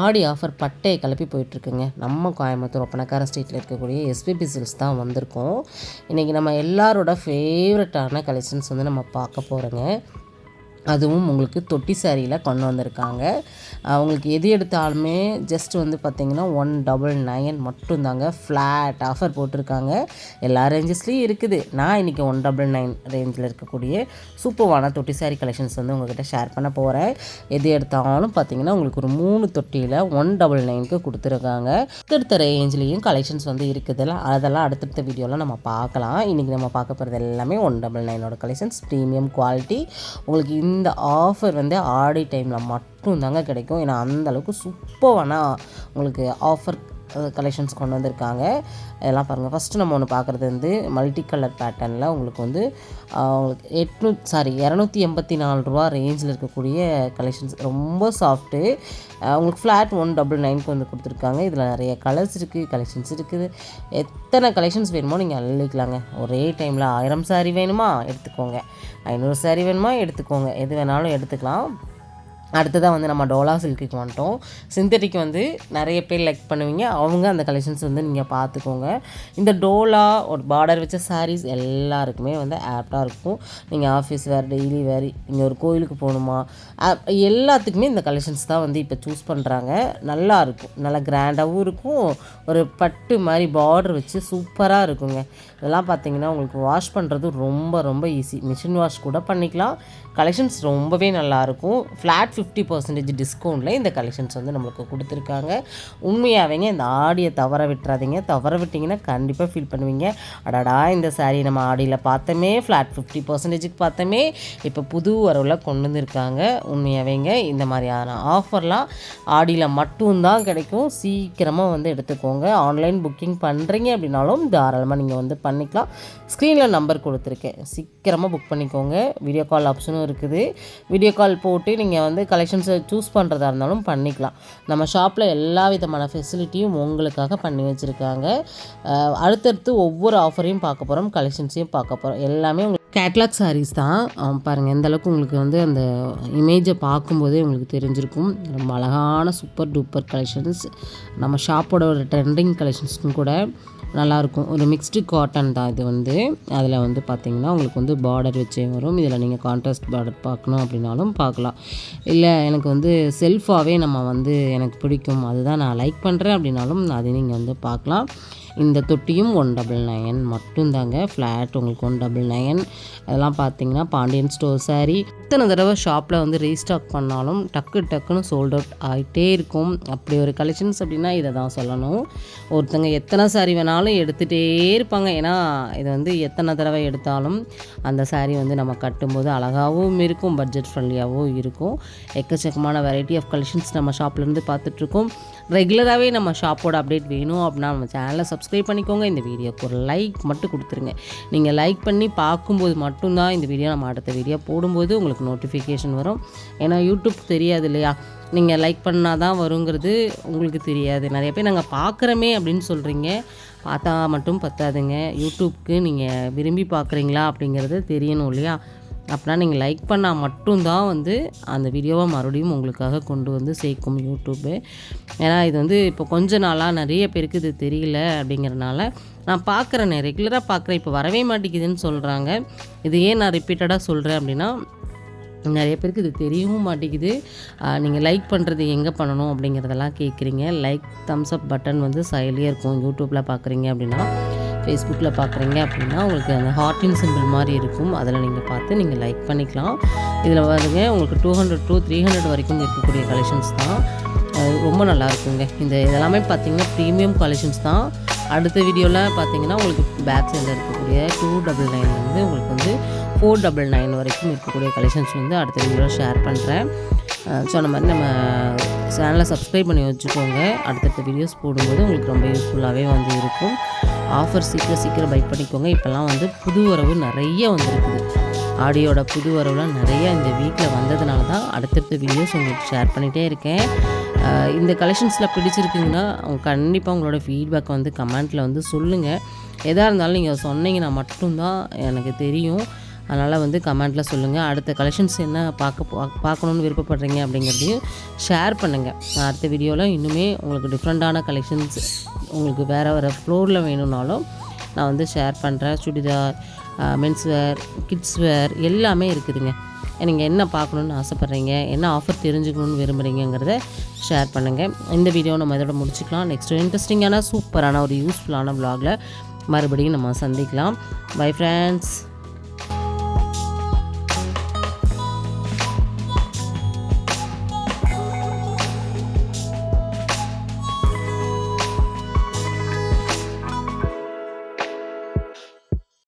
ஆடி offer பட்டையை கிளப்பி போயிட்டுருக்குங்க. நம்ம கோயம்புத்தூர் ஒப்பனக்கார ஸ்ட்ரீட்டில் இருக்கக்கூடிய எஸ்பிபி சில்ஸ் தான் வந்திருக்கோம். இன்றைக்கி நம்ம எல்லாரோட ஃபேவரட்டான கலெக்ஷன்ஸ் வந்து நம்ம பார்க்க போகிறோங்க அதுவும் உங்களுக்கு தொட்டி சாரியில் கொண்டு வந்திருக்காங்க. அவங்களுக்கு எது எடுத்தாலுமே ஜஸ்ட் வந்து பார்த்திங்கன்னா ஒன் டபுள் நைன் மட்டும்தாங்க ஃப்ளாட் ஆஃபர் போட்டிருக்காங்க. எல்லா ரேஞ்சஸ்லேயும் இருக்குது. நான் இன்றைக்கி ஒன் டபுள் நைன் ரேஞ்சில் இருக்கக்கூடிய சூப்பர்வான தொட்டி சாரி கலெக்ஷன்ஸ் வந்து உங்கள்கிட்ட ஷேர் பண்ண போகிறேன் எது எடுத்தாலும் பார்த்தீங்கன்னா உங்களுக்கு ஒரு மூணு தொட்டியில் ஒன் டபுள் நைனுக்கு கொடுத்துருக்காங்க. அடுத்தடுத்த ரேஞ்ச்லேயும் கலெக்ஷன்ஸ் வந்து இருக்குதுல்ல அதெல்லாம் அடுத்தடுத்த வீடியோவில் நம்ம பார்க்கலாம். இன்றைக்கி நம்ம பார்க்க போகிறது எல்லாமே ஒன் டபுள் நைனோட கலெக்ஷன்ஸ் ப்ரீமியம் குவாலிட்டி உங்களுக்கு இந்த ஆஃபர் வந்து ஆடி டைமில் மட்டும் தாங்க கிடைக்கும். ஏன்னா அந்த அளவுக்கு சூப்பரான உங்களுக்கு ஆஃபர் கலெக்ஷன்ஸ் கொண்டு வந்திருக்காங்க. இதெல்லாம் பாருங்கள் ஃபஸ்ட்டு நம்ம ஒன்று பார்க்குறது வந்து மல்டி கலர் பேட்டர்னில் உங்களுக்கு வந்து உங்களுக்கு எட்நூ சாரி இரநூத்தி எண்பத்தி நாலு ரூபா ரேஞ்சில் இருக்கக்கூடிய கலெக்ஷன்ஸ் ரொம்ப சாஃப்ட்டு உங்களுக்கு ஃப்ளாட் ஒன் டபுள் நைனுக்கு வந்து கொடுத்துருக்காங்க. இதில் நிறைய கலர்ஸ் இருக்குது கலெக்ஷன்ஸ் இருக்குது. எத்தனை கலெக்ஷன்ஸ் வேணுமோ நீங்கள் அள்ளிக்கலாங்க. ஒரே டைமில் ஆயிரம் சாரி வேணுமா? எடுத்துக்கோங்க. ஐநூறு சாரி வேணுமா? எடுத்துக்கோங்க. எது வேணாலும் எடுத்துக்கலாம். அடுத்ததாக வந்து நம்ம டோலா சில்க்குக்கு வந்துட்டோம். சிந்தட்டிக் வந்து நிறைய பேர் லைக் பண்ணுவீங்க. அவங்க அந்த கலெக்ஷன்ஸ் வந்து நீங்கள் பார்த்துக்கோங்க இந்த டோலா ஒரு பார்டர் வச்ச சாரீஸ் எல்லாருக்குமே வந்து ஆப்டாக இருக்கும். நீங்கள் ஆஃபீஸ் வேறு டெய்லி வேறு நீங்கள் ஒரு கோயிலுக்கு போகணுமா? எல்லாத்துக்குமே இந்த கலெக்ஷன்ஸ் தான் வந்து இப்போ சூஸ் பண்ணுறாங்க நல்லா இருக்கும். நல்லா கிராண்டாகவும் இருக்கும். ஒரு பட்டு மாதிரி பார்டர் வச்சு சூப்பராக இருக்குங்க. இதெல்லாம் பார்த்தீங்கன்னா உங்களுக்கு வாஷ் பண்ணுறது ரொம்ப ரொம்ப ஈஸி மிஷின் வாஷ் கூட பண்ணிக்கலாம். கலெக்ஷன்ஸ் ரொம்பவே நல்லாயிருக்கும் ஃப்ளாட் ஃபிஃப்டி பர்சன்டேஜ் டிஸ்கவுண்ட்டில் இந்த கலெக்ஷன்ஸ் வந்து நம்மளுக்கு கொடுத்துருக்காங்க. உண்மையாகவேங்க இந்த ஆடியை தவற விட்டுறாதீங்க. தவற விட்டிங்கன்னா கண்டிப்பாக ஃபீல் பண்ணுவீங்க. அடடா இந்த saree நம்ம ஆடியில் பார்த்தோமே ஃப்ளாட் ஃபிஃப்டி பர்சன்டேஜுக்கு பார்த்தோமே இப்போ புது வரவில் கொண்டு வந்திருக்காங்க. உண்மையாகவேங்க இந்த மாதிரியான ஆஃபர்லாம் ஆடியில் மட்டும்தான் கிடைக்கும். சீக்கிரமாக வந்து எடுத்துக்கோங்க. ஆன்லைன் புக்கிங் பண்ணுறீங்க அப்படின்னாலும் தாராளமாக நீங்கள் வந்து பண்ணிக்கலாம். ஸ்க்ரீனில் நம்பர் கொடுத்துருக்கேன். சீக்கிரமாக புக் பண்ணிக்கோங்க. வீடியோ கால் ஆப்ஷனும் இருக்குது. வீடியோ கால் போட்டு நீங்கள் வந்து கலெக்ஷன்ஸை சூஸ் பண்ணுறதா இருந்தாலும் பண்ணிக்கலாம். நம்ம ஷாப்பில் எல்லா விதமான ஃபெசிலிட்டியும் உங்களுக்காக பண்ணி வச்சுருக்காங்க. அடுத்தடுத்து ஒவ்வொரு ஆஃபரையும் பார்க்க போகிறோம் கலெக்ஷன்ஸையும் பார்க்க போகிறோம் எல்லாமே உங்களுக்கு கேட்லாக் சாரீஸ் தான். பாருங்கள் எந்த அளவுக்கு உங்களுக்கு வந்து அந்த இமேஜை பார்க்கும்போதே உங்களுக்கு தெரிஞ்சிருக்கும். ரொம்ப அழகான சூப்பர் டூப்பர் கலெக்ஷன்ஸ் நம்ம ஷாப்போட ஒரு ட்ரெண்டிங் கலெக்ஷன்ஸ்க்கும் கூட. நல்லாயிருக்கும். ஒரு மிக்ஸ்டு காட்டன் தான் இது வந்து. அதில் வந்து பார்த்திங்கன்னா உங்களுக்கு வந்து பார்டர் வச்சே வரும். இதில் நீங்கள் கான்ட்ராஸ்ட் பார்டர் பார்க்கணும் அப்படின்னாலும் பார்க்கலாம். இல்லை எனக்கு வந்து செல்ஃபாகவே நம்ம வந்து எனக்கு பிடிக்கும். அதுதான் நான் லைக் பண்ணுறேன் அப்படின்னாலும் அது நீங்கள் வந்து பார்க்கலாம். இந்த தொட்டியும் ஒன் டபுள் நைன் மட்டும்தாங்க. ஃப்ளாட் உங்களுக்கு ஒன் டபுள் நைன் அதெல்லாம் பார்த்தீங்கன்னா பாண்டியன் ஸ்டோர் saree. இத்தனை தடவை ஷாப்பில் வந்து ரீஸ்டாக் பண்ணாலும் டக்கு டக்குன்னு சோல்ட் அவுட் ஆகிட்டே இருக்கும். அப்படி ஒரு கலெக்ஷன்ஸ் அப்படின்னா இதை தான் சொல்லணும். ஒருத்தங்க எத்தனை saree வேணாலும் எடுத்துகிட்டே இருப்பாங்க. ஏன்னா இது வந்து எத்தனை தடவை எடுத்தாலும் அந்த saree வந்து நம்ம கட்டும்போது அழகாகவும் இருக்கும் பட்ஜெட் ஃப்ரெண்ட்லியாகவும் இருக்கும். எக்கச்சக்கமான வெரைட்டி ஆஃப் கலெக்ஷன்ஸ் நம்ம ஷாப்லேருந்து பார்த்துட்ருக்கோம் ரெகுலராகவே நம்ம ஷாப்போட அப்டேட் வேணும் அப்படின்னா நம்ம சேனலை சப்ஸ்கிரைப் பண்ணிக்கோங்க. இந்த வீடியோக்கு ஒரு லைக் மட்டும் கொடுத்துருங்க. நீங்கள் லைக் பண்ணி பார்க்கும்போது மட்டும்தான் இந்த வீடியோ நம்ம அடுத்த வீடியோ போடும்போது உங்களுக்கு நோட்டிஃபிகேஷன் வரும். ஏன்னா யூடியூப் தெரியாது இல்லையா? நீங்கள் லைக் பண்ணால் தான் வருங்கிறது உங்களுக்கு தெரியாது. நிறைய பேர் நாங்கள் பார்க்குறோமே அப்படின்னு சொல்கிறீங்க பார்த்தா மட்டும் பத்தாதுங்க. யூடியூப்க்கு நீங்கள் விரும்பி பார்க்குறீங்களா அப்படிங்கிறது தெரியணும் இல்லையா? அப்படின்னா நீங்கள் லைக் பண்ணால் மட்டும்தான் வந்து அந்த வீடியோவை மறுபடியும் உங்களுக்காக கொண்டு வந்து சேர்க்கும் யூடியூப்பு ஏன்னா இது வந்து இப்போ கொஞ்ச நாளாக நிறைய பேருக்கு இது தெரியல அப்படிங்கிறனால நான் பார்க்குறேனே. ரெகுலராக பார்க்குறேன். இப்போ வரவே மாட்டேங்குதுன்னு சொல்கிறாங்க இது ஏன் நான் ரிப்பீட்டடாக சொல்கிறேன் அப்படின்னா நிறைய பேருக்கு இது தெரியவும் மாட்டேங்குது. நீங்கள் லைக் பண்ணுறது எங்கே பண்ணணும் அப்படிங்கிறதெல்லாம் கேட்குறீங்க லைக் தம்ஸ் அப் பட்டன் வந்து சைட்லேயே இருக்கும். யூடியூப்பில் பார்க்குறீங்க அப்படின்னா ஃபேஸ்புக்கில் பார்க்குறீங்க அப்படின்னா உங்களுக்கு அந்த ஹார்ட்டின் சிம்பிள் மாதிரி இருக்கும். அதில் நீங்கள் பார்த்து நீங்கள் லைக் பண்ணிக்கலாம். இதில் வருங்க உங்களுக்கு two hundred two three hundred வரைக்கும் இருக்கக்கூடிய கலெக்ஷன்ஸ் தான். ரொம்ப நல்லா இருக்குங்க. இந்த இதெல்லாமே பார்த்தீங்கன்னா ப்ரீமியம் கலெக்ஷன்ஸ் தான். அடுத்த வீடியோவில் பார்த்தீங்கன்னா உங்களுக்கு பேக் சைடில் இருக்கக்கூடிய டூ டபுள் நைன் வந்து உங்களுக்கு வந்து ஃபோர் டபுள் நைன் வரைக்கும் இருக்கக்கூடிய கலெக்ஷன்ஸ் வந்து அடுத்த வீடியோவில் ஷேர் பண்ணுறேன் சொன்ன மாதிரி நம்ம சேனலை சப்ஸ்கிரைப் பண்ணி வச்சுக்கோங்க. அடுத்தடுத்த வீடியோஸ் போடும்போது உங்களுக்கு ரொம்ப யூஸ்ஃபுல்லாகவே வந்து இருக்கும். ஆஃபர் சீக்கிரம் சீக்கிரம் பைக் பண்ணிக்கோங்க. இப்போல்லாம் வந்து புது வரவு நிறைய வந்துருக்குது. ஆடியோட புது வரவுலாம் நிறைய இந்த வீட்டில் வந்ததுனால தான் அடுத்தடுத்த வீடியோஸ் உங்களுக்கு ஷேர் பண்ணிகிட்டே இருக்கேன். இந்த கலெக்ஷன்ஸில் பிடிச்சிருக்குங்கன்னா அவங்க கண்டிப்பாக உங்களோட ஃபீட்பேக் வந்து கமெண்ட்டில் வந்து சொல்லுங்கள் எதாக இருந்தாலும் நீங்கள் சொன்னீங்கன்னா மட்டும்தான் எனக்கு தெரியும். அதனால் வந்து கமெண்ட்டில் சொல்லுங்கள் அடுத்த கலெக்ஷன்ஸ் என்ன பார்க்க பா- பார்க்கணுன்னு விருப்பப்படுறீங்க அப்படிங்கிறதையும் ஷேர் பண்ணுங்கள் நான் அடுத்த வீடியோவில் இன்னுமே உங்களுக்கு டிஃப்ரெண்ட்டான கலெக்ஷன்ஸ் உங்களுக்கு வேறு வேறு ஃப்ளோரில் வேணும்னாலும் நான் வந்து ஷேர் பண்ணுறேன் churidar men's wear kids wear எல்லாமே இருக்குதுங்க. நீங்கள் என்ன பார்க்கணுன்னு ஆசைப்பட்றீங்க என்ன ஆஃபர் தெரிஞ்சுக்கணுன்னு விரும்புகிறீங்கிறத ஷேர் பண்ணுங்கள் இந்த வீடியோ நம்ம இதோட முடிச்சுக்கலாம். நெக்ஸ்ட் இன்ட்ரெஸ்டிங்கான சூப்பரான ஒரு யூஸ்ஃபுல்லான விலாகில் மறுபடியும் நம்ம சந்திக்கலாம். Bye friends